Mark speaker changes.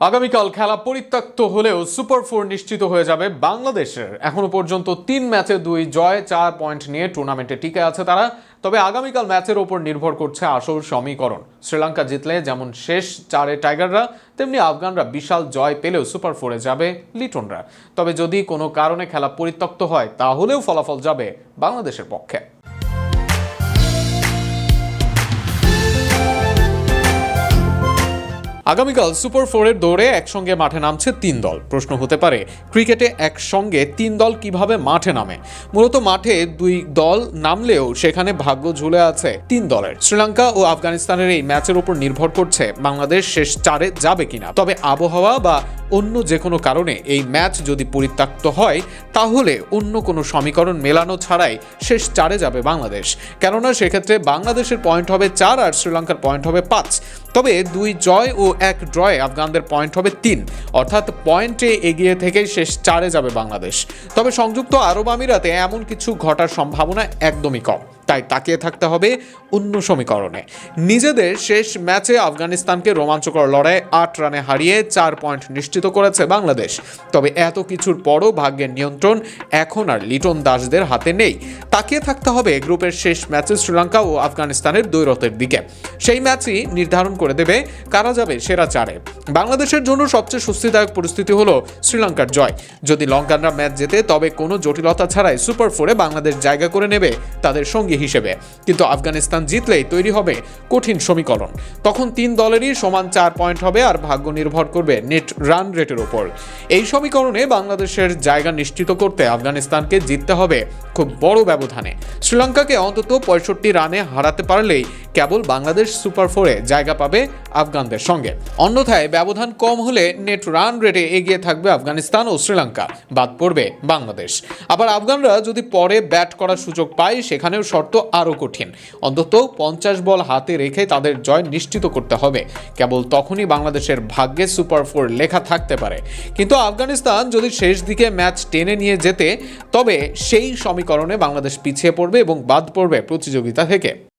Speaker 1: আগামীকাল খেলা পরিত্যক্ত হলেও সুপার ফোর নিশ্চিত হয়ে যাবে বাংলাদেশের। এখনও পর্যন্ত তিন ম্যাচে দুই জয়, চার পয়েন্ট নিয়ে টুর্নামেন্টে টিকে আছে তারা। তবে আগামীকাল ম্যাচের ওপর নির্ভর করছে আসল সমীকরণ। শ্রীলঙ্কা জিতলে যেমন শেষ চারে টাইগাররা, তেমনি আফগানরা বিশাল জয় পেলেও সুপার ফোরে যাবে লিটনরা। তবে যদি কোনো কারণে খেলা পরিত্যক্ত হয়, তাহলেও ফলাফল যাবে বাংলাদেশের পক্ষে। আগামীকাল সুপার ফোরের দৌড়ে একসঙ্গে মাঠে নামছে তিন দল। প্রশ্ন হতে পারে, ক্রিকেটে একসঙ্গে তিন দল কীভাবে মাঠে নামে? মূলত মাঠে দুই দল নামলেও সেখানে ভাগ্য ঝুলে আছে তিন দলের। শ্রীলঙ্কা ও আফগানিস্তানের এই ম্যাচের উপর নির্ভর করছে বাংলাদেশ শেষ চারে যাবে কিনা। তবে আবহাওয়া বা অন্য যে কোনো কারণে এই ম্যাচ যদি পরিত্যক্ত হয়, তাহলে অন্য কোনো সমীকরণ মেলানো ছাড়াই শেষ চারে যাবে বাংলাদেশ। কেননা সেক্ষেত্রে বাংলাদেশের পয়েন্ট হবে চার আর শ্রীলঙ্কার পয়েন্ট হবে পাঁচ। তবে দুই জয় ও এক ড্রয়ে আফগানদের পয়েন্ট হবে তিন, অর্থাৎ পয়েন্টে এগিয়ে থেকে শেষ চারে যাবে বাংলাদেশ। তবে সংযুক্ত আরব আমিরাতে এমন কিছু ঘটার সম্ভাবনা একদমই কম। তাই তাকিয়ে থাকতে হবে অন্য সমীকরণে। নিজেদের শেষ ম্যাচে আফগানিস্তানকে রোমাঞ্চকর লড়াই আট রানে হারিয়ে চার পয়েন্ট নিশ্চিত করেছে বাংলাদেশ। তবে এত কিছুর পরও ভাগ্যের নিয়ন্ত্রণ এখন আর লিটন দাসদের হাতে নেই। তাকিয়ে থাকতে হবে গ্রুপের শেষ ম্যাচে শ্রীলঙ্কা ও আফগানিস্তানের দৈরতের দিকে। সেই ম্যাচই নির্ধারণ করে দেবে কারা যাবে সেরা চারে। বাংলাদেশের জন্য সবচেয়ে স্বস্তিদায়ক পরিস্থিতি হলো শ্রীলঙ্কার জয়। যদি লঙ্কানরা ম্যাচ জেতে তবে কোনো জটিলতা ছাড়াই সুপার ফোরে বাংলাদেশ জায়গা করে নেবে তাদের সঙ্গী হিসেবে। কিন্তু আফগানিস্তান জিতলেই তৈরি হবে কঠিন সমীকরণ। তখন তিন দলেরই সমান চার পয়েন্ট হবে আর ভাগ্য নির্ভর করবে নেট রান রেটের ওপর। এই সমীকরণে বাংলাদেশের জায়গা নিশ্চিত করতে আফগানিস্তানকে জিততে হবে খুব বড় ব্যবধানে। শ্রীলঙ্কাকে অন্তত পঁয়ষট্টি রানে হারাতে পারলেই কেবল বাংলাদেশ সুপার ফোরে জায়গা পাবে আফগানদের সঙ্গে। অন্যথায় ব্যবধান কম হলে নেট রান রেটে এগিয়ে থাকবে আফগানিস্তান ও শ্রীলঙ্কা। বাদ পড়বে বাংলাদেশ। আবার আফগানরা যদি পরে ব্যাট করার সুযোগ পায়, সেখানেও শর্ত আরও কঠিন। অন্তত পঞ্চাশ বল হাতে রেখে তাদের জয় নিশ্চিত করতে হবে। কেবল তখনই বাংলাদেশের ভাগ্যে সুপার ফোর লেখা থাকতে পারে। কিন্তু আফগানিস্তান যদি শেষ দিকে ম্যাচ টেনে নিয়ে যেতে, তবে সেই সমীকরণে বাংলাদেশ পিছিয়ে পড়বে এবং বাদ পড়বে প্রতিযোগিতা থেকে।